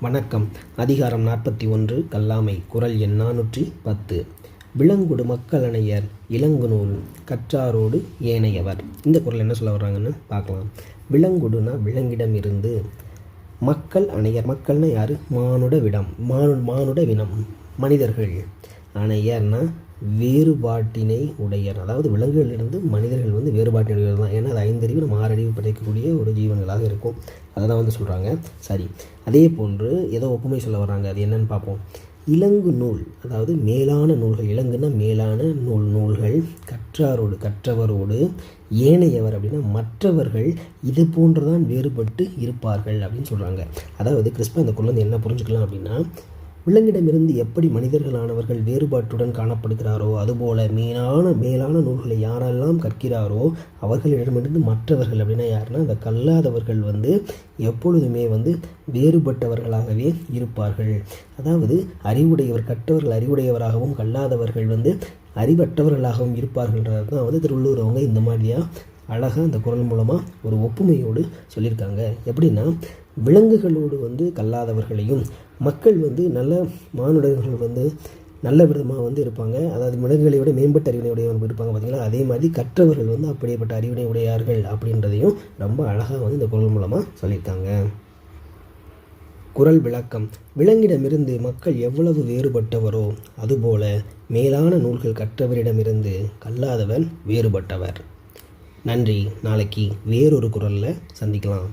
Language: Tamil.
வணக்கம். அதிகாரம் நாற்பத்தி ஒன்று கல்லாமை குரல் எண் நானூற்றி பத்து. விலங்குடு மக்களணையர் இளங்குநூல் கற்றாரோடு ஏனையவர். இந்த குரல் என்ன சொல்ல வர்றாங்கன்னு பார்க்கலாம். விலங்குடுனா விலங்கிடமிருந்து. மக்கள் அணையர் மக்கள்னா யார்? மானுட விடம். மானு மானுட வினம் மனிதர்கள். அணையர்னா வேறுபாட்டினை உடையர் அதாவது விலங்குகளிலிருந்து மனிதர்கள் வந்து வேறுபாட்டினை உடையவர் தான். ஏன்னா அது ஐந்தறிவு நம்ம ஆறறிவு படைக்கக்கூடிய ஒரு ஜீவன்களாக இருக்கும். அதை தான் வந்து சொல்கிறாங்க சரி. அதே போன்று ஏதோ ஒப்புமை சொல்ல வர்றாங்க. அது என்னன்னு பார்ப்போம். இலங்கு நூல் அதாவது மேலான நூல்கள். இலங்குன்னா மேலான நூல் நூல்கள். கற்றாரோடு கற்றவரோடு. ஏனையவர் அப்படின்னா மற்றவர்கள். இது போன்றுதான் வேறுபட்டு இருப்பார்கள் அப்படின்னு சொல்கிறாங்க அதாவது கிறிஸ்ப இந்த குழந்தை என்ன புரிஞ்சுக்கலாம் அப்படின்னா விலங்கிடமிருந்து எப்படி மனிதர்களானவர்கள் வேறுபாட்டுடன் காணப்படுகிறாரோ அதுபோல மேலான மேலான நூல்களை யாரெல்லாம் கற்கிறாரோ அவர்களிடமிருந்து மற்றவர்கள் அப்படின்னா யாருன்னா அந்த கல்லாதவர்கள் வந்து எப்பொழுதுமே வந்து வேறுபட்டவர்களாகவே இருப்பார்கள். அதாவது அறிவுடையவர் கற்றவர்கள் அறிவுடையவராகவும் கல்லாதவர்கள் வந்து அறிவற்றவர்களாகவும் இருப்பார்கள்ன்றது தான் வந்து திருவள்ளூர் அவங்க இந்த மாதிரியாக அழகாக அந்த குரல் மூலமாக ஒரு ஒப்புமையோடு சொல்லியிருக்காங்க. எப்படின்னா விலங்குகளோடு வந்து கல்லாதவர்களையும் மக்கள் வந்து நல்ல மானுடர்கள் வந்து நல்ல விதமாக வந்து இருப்பாங்க. அதாவது விலங்குகளை விட மேம்பட்ட அறிவினை உடையவர்கள் இருப்பாங்க பார்த்திங்களா அதே மாதிரி கற்றவர்கள் வந்து அப்படியேப்பட்ட அறிவினை உடையார்கள் அப்படின்றதையும் ரொம்ப அழகாக வந்து இந்த குரல் மூலமாக சொல்லியிருக்காங்க. குரல் விளக்கம். விலங்கிடமிருந்து மக்கள் எவ்வளவு வேறுபட்டவரோ அதுபோல மேலான நூல்கள் கற்றவரிடமிருந்து கல்லாதவன் வேறுபட்டவர். நன்றி. நாளைக்கு வேறொரு குரலில் சந்திக்கலாம்.